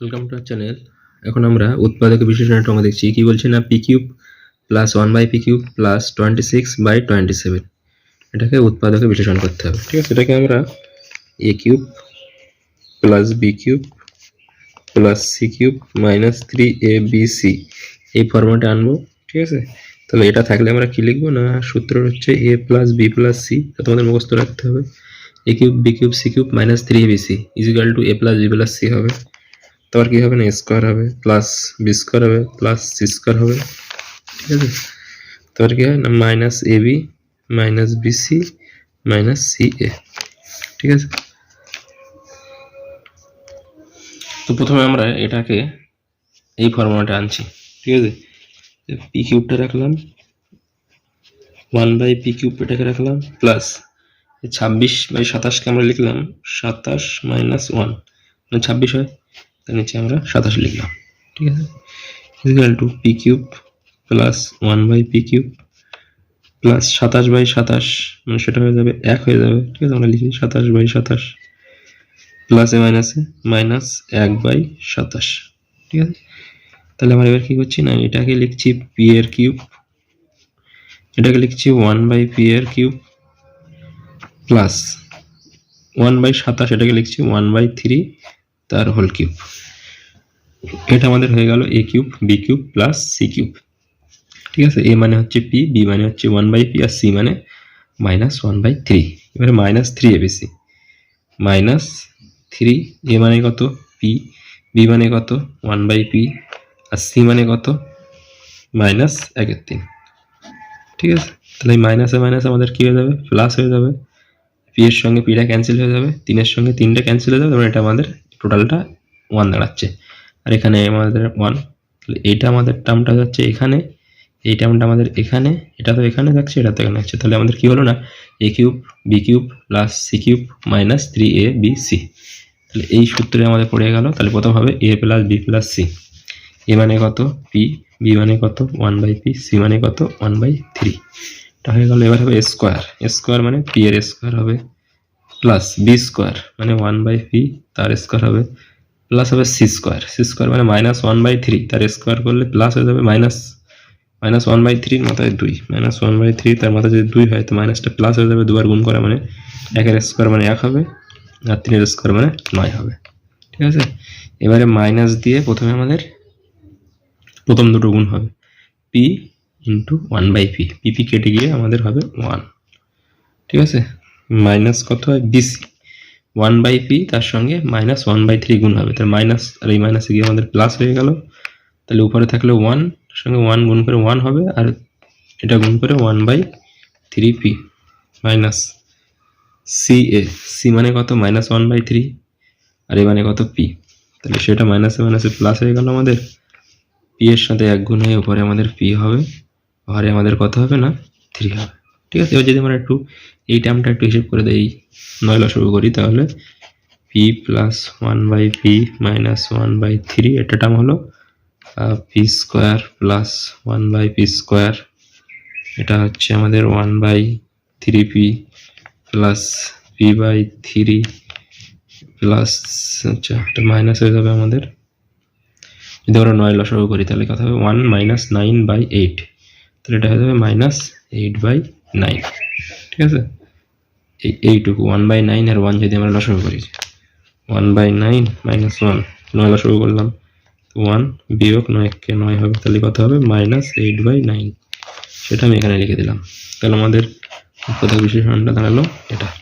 Welcome to channel এখন আমরা উৎপাদক বিশ্লেষণের অঙ্ক দেখছি। কি বলছে না? P cube plus one by P cube plus twenty six by twenty seven এটাকে উৎপাদকে বিশ্লেষণ করতে হবে। ঠিক আছে? এটাকে আমরা A cube plus B cube plus C cube minus three A B C এই ফর্মেটে আনব। ঠিক আছে? তাহলে এটা থাকলে আমরা কি লিখব না? সূত্র হচ্ছে A plus B plus C তোমাদের মুখস্থ রাখতে হবে। A cube B cube C cube minus three A B C equal to A plus B plus C হবে। তারপর কি হবে না? স্কোয়ার হবে প্লাস বি স্কোয়ার হবে প্লাস সি স্কোয়ার হবে, ঠিক আছে? তারপর কি হয় না? Minus A B minus B C minus C A ঠিক আছে? তো প্রথমে আমরা এটাকে এই ফর্মুলাটা আনছি, ঠিক আছে? পি কিউবটা রাখলাম ওয়ান বাই পি কিউব এটাকে রাখলাম প্লাস ছাব্বিশ বাই সাতাশকে আমরা লিখলাম সাতাশ মাইনাস ওয়ান মানে ছাব্বিশ হয়। তার নিচে আমরা সাতাশ লিখলাম। ঠিক আছে? Equal to P cube plus one by P cube plus সাতাশ বাই সাতাশ মানে সেটা হয়ে যাবে এক হয়ে যাবে। ঠিক আছে? আমরা লিখি সাতাশ বাই সাতাশ প্লাসে মাইনাসে মাইনাস এক বাই সাতাশ। ঠিক আছে? তাহলে আমরা এবার কি করছি? না, এটাকে লিখছি পি এর কিউব এটাকে লিখছি ওয়ান বাই পি এর কিউব প্লাস ওয়ান বাই সাতাশ, এটাকে লিখছি ওয়ান বাই থ্রি তার হোল কিউব এটা আমাদের হয়ে গেল A cube B cube plus C cube ঠিক আছে? এ মানে হচ্ছে পি বি মানে হচ্ছে ওয়ান বাই পি আর সি মানে মাইনাস ওয়ান বাই থ্রি এবারে minus three A ABC minus three A মানে কত? পি বি মানে কত? ওয়ান বাই পি আর সি মানে কত? মাইনাস একের তিন। ঠিক আছে? তাহলে এই মাইনাসে মাইনাস আমাদের কী হয়ে যাবে? প্লাস হয়ে যাবে। পি এর সঙ্গে পিটা ক্যান্সেল হয়ে যাবে। তিনের সঙ্গে তিনটা ক্যান্সেল হয়ে যাবে। তারপরে এটা আমাদের টোটালটা ওয়ান দাঁড়াচ্ছে। আর এখানে আমাদের ওয়ান তাহলে এইটা আমাদের টার্মটা যাচ্ছে এখানে, এই টার্মটা আমাদের এখানে, এটা তো এখানে থাকছে, এটা তো এখানে যাচ্ছে তাহলে আমাদের কি হলো না? A cube B cube plus C cube minus three A B C তাহলে এই সূত্রে আমাদের পড়ে গেল, তাহলে প্রথম হবে A plus B plus C A মানে কত? পি বি মানে কত? ওয়ান বাই পি সি মানে কত? ওয়ান বাই থ্রি এটা হয়ে গেল, এবার হবে স্কোয়ার স্কোয়ার মানে পি এর স্কোয়ার হবে। প্লাস বি স্কোয়ার মানে ওয়ান বাই পি তার স্কোয়ার হবে প্লাস হবে সি স্কোয়ার সি স্কোয়ার মানে মাইনাস ওয়ান বাই থ্রি তার স্কোয়ার করলে প্লাস হয়ে যাবে মাইনাস মাইনাস ওয়ান বাই থ্রির মাথায় দুই মাইনাস ওয়ান বাই থ্রি তার মাথায় যদি দুই হয়, তো মাইনাসটা প্লাস হয়ে যাবে, দুবার গুণ করা মানে একের স্কোয়ার মানে এক হবে, আর তিনের স্কোয়ার মানে নয় হবে, ঠিক আছে? এবারে মাইনাস দিয়ে প্রথমে আমাদের প্রথম দুটো গুণ হবে P into one by P P P কেটে গিয়ে আমাদের হবে ওয়ান ঠিক আছে? মাইনাস কত হয়? বিসি ওয়ান বাই পি তার সঙ্গে মাইনাস ওয়ান বাই থ্রি গুণ হবে। তার মাইনাস, আর এই মাইনাসে গিয়ে আমাদের প্লাস হয়ে গেল। তাহলে উপরে থাকলে ওয়ান সঙ্গে ওয়ান গুণ করে ওয়ান হবে, আর এটা গুণ করে one by three P minus C A C মানে কত? মাইনাস ওয়ান বাই থ্রি আর এ মানে কত? পি তাহলে সেটা মাইনাসে মাইনাসে প্লাস হয়ে গেল আমাদের। পি এর সাথে এক গুণ হয়ে উপরে আমাদের পি হবে ঘরে আমাদের কত হবে না? থ্রি হবে। ঠিক আছে, এবার যদি আমরা একটু এই টার্মটা একটু হিসেব করে দেই, নয় লসগু করি তাহলে P plus one by P minus one by three এটা টার্ম হলো P square plus one by P square এটা হচ্ছে আমাদের one by three P plus P by three plus আচ্ছা এটা মাইনাস হয়ে যাবে আমাদের। যদি আমরা নয় লসগু করি তাহলে কথা হবে one minus nine by eight তাহলে এটা হয়ে যাবে মাইনাস এইট বাই নাইন ঠিক আছে? এই, এইটুকু ওয়ান বাই নাইন আর ওয়ান যদি আমরা লসাগু করি। One by nine minus one নয় লসাগু করলাম। ওয়ান বিয়োগ নয়কে নয় হবে, তাহলে কত হবে? মাইনাস এইট বাই নাইন সেটা আমি এখানে লিখে দিলাম। তাহলে আমাদের উৎপাদক বিশেষণটা দাঁড়াল এটা।